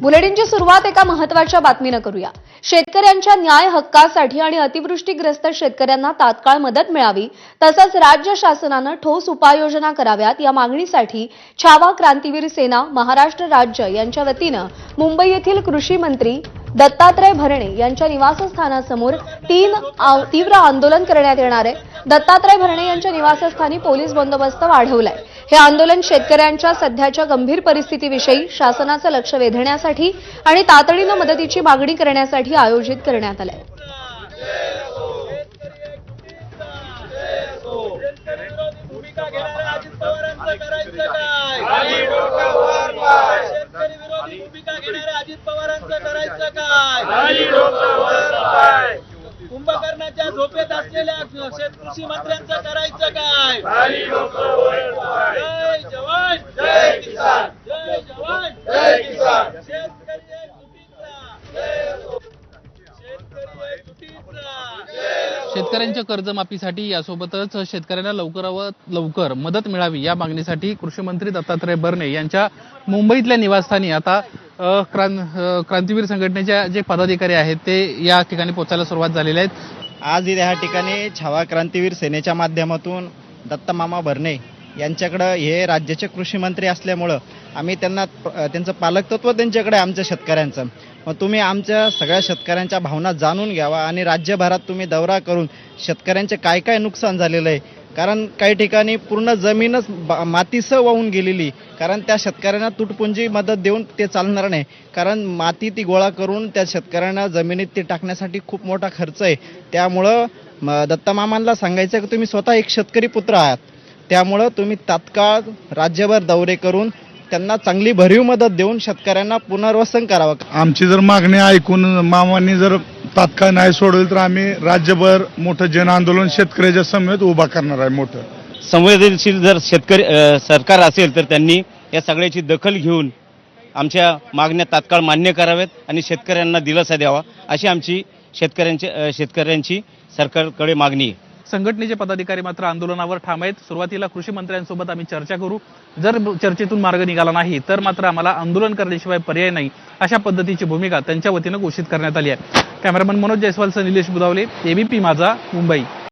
बुलेटिनची सुरुवात एका महत्त्वाच्या बातमीनं करूया. शेतकऱ्यांच्या न्याय हक्कासाठी आणि अतिवृष्टीग्रस्त शेतकऱ्यांना तात्काळ मदत मिळावी तसंच राज्य शासनानं ठोस उपाययोजना कराव्यात या मागणीसाठी छावा क्रांतीवीर सेना महाराष्ट्र राज्य यांच्या वतीनं मुंबई येथील कृषी मंत्री दत्तात्रय भरणे यांच्या निवासस्थानासमोर तीन तीव्र आंदोलन करण्यात येणार आहे. दत्तात्रय भरणे यांच्या निवासस्थानी पोलीस बंदोबस्त वाढवलाय. हे आंदोलन शेतकऱ्यांच्या सध्याच्या गंभीर परिस्थितीविषयी शासनाचं लक्ष वेधण्यासाठी आणि तातडीनं मदतीची मागणी करण्यासाठी आयोजित करण्यात आलंय. अजित पवारांचं करायचं काय कुंभकर्णाच्या झोपेत असलेल्या कृषी मंत्र्यांचं करायचं काय? शेतकऱ्यांच्या कर्जमाफीसाठी यासोबतच शेतकऱ्यांना लवकरात लवकर मदत मिळावी या मागणीसाठी कृषी मंत्री दत्तात्रय भरणे यांच्या मुंबईतल्या निवासस्थानी आता क्रां क्रांतीवीर संघटनेच्या जे पदाधिकारी आहेत ते या ठिकाणी पोहोचायला सुरुवात झालेली आहेत. आज या ठिकाणी छावा क्रांतीवीर सेनेच्या माध्यमातून दत्तमामा भरणे यांच्याकडं हे राज्याचे कृषी मंत्री असल्यामुळं आम्ही त्यांना त्यांचं पालकतत्व त्यांच्याकडे आमच्या शेतकऱ्यांचं. मग तुम्ही आमच्या सगळ्या शेतकऱ्यांच्या भावना जाणून घ्यावा आणि राज्यभरात तुम्ही दौरा करून शेतकऱ्यांचे काय काय नुकसान झालेलं आहे. कारण काही ठिकाणी पूर्ण जमीनच बा- मातीसह वाहून गेलेली. कारण त्या शेतकऱ्यांना तुटपुंजी मदत देऊन ते चालणार नाही. कारण माती ती गोळा करून त्या शेतकऱ्यांना जमिनीत ती टाकण्यासाठी खूप मोठा खर्च आहे. त्यामुळं दत्तमामांना सांगायचं की तुम्ही स्वतः एक शेतकरी पुत्र आहात. त्यामुळं तुम्ही तात्काळ राज्यभर दौरे करून त्यांना चांगली भरीव मदत देऊन शेतकऱ्यांना पुनर्वसन करावं. आमची जर मागणी ऐकून मामांनी जर तात्काळ नाही सोडवली तर आम्ही राज्यभर मोठं जन आंदोलन शेतकऱ्याच्या समेत उभा करणार आहे मोठं. संवेदनशील जर शेतकरी सरकार असेल तर त्यांनी या सगळ्याची दखल घेऊन आमच्या मागण्या तात्काळ मान्य कराव्यात आणि शेतकऱ्यांना दिलासा द्यावा अशी आमची शेतकऱ्यांची शेतकऱ्यांची सरकारकडे मागणी आहे. संघटनेचे पदाधिकारी मात्र आंदोलनावर ठाम आहेत. सुरुवातीला कृषी मंत्र्यांसोबत आम्ही चर्चा करू. जर चर्चेतून मार्ग निघाला नाही तर मात्र आम्हाला आंदोलन करण्याशिवाय पर्याय नाही अशा पद्धतीची भूमिका त्यांच्या वतीनं घोषित करण्यात आली आहे. कॅमेरामन मनोज जयस्वालसह निलेश बुधावले एबीपी माझा मुंबई.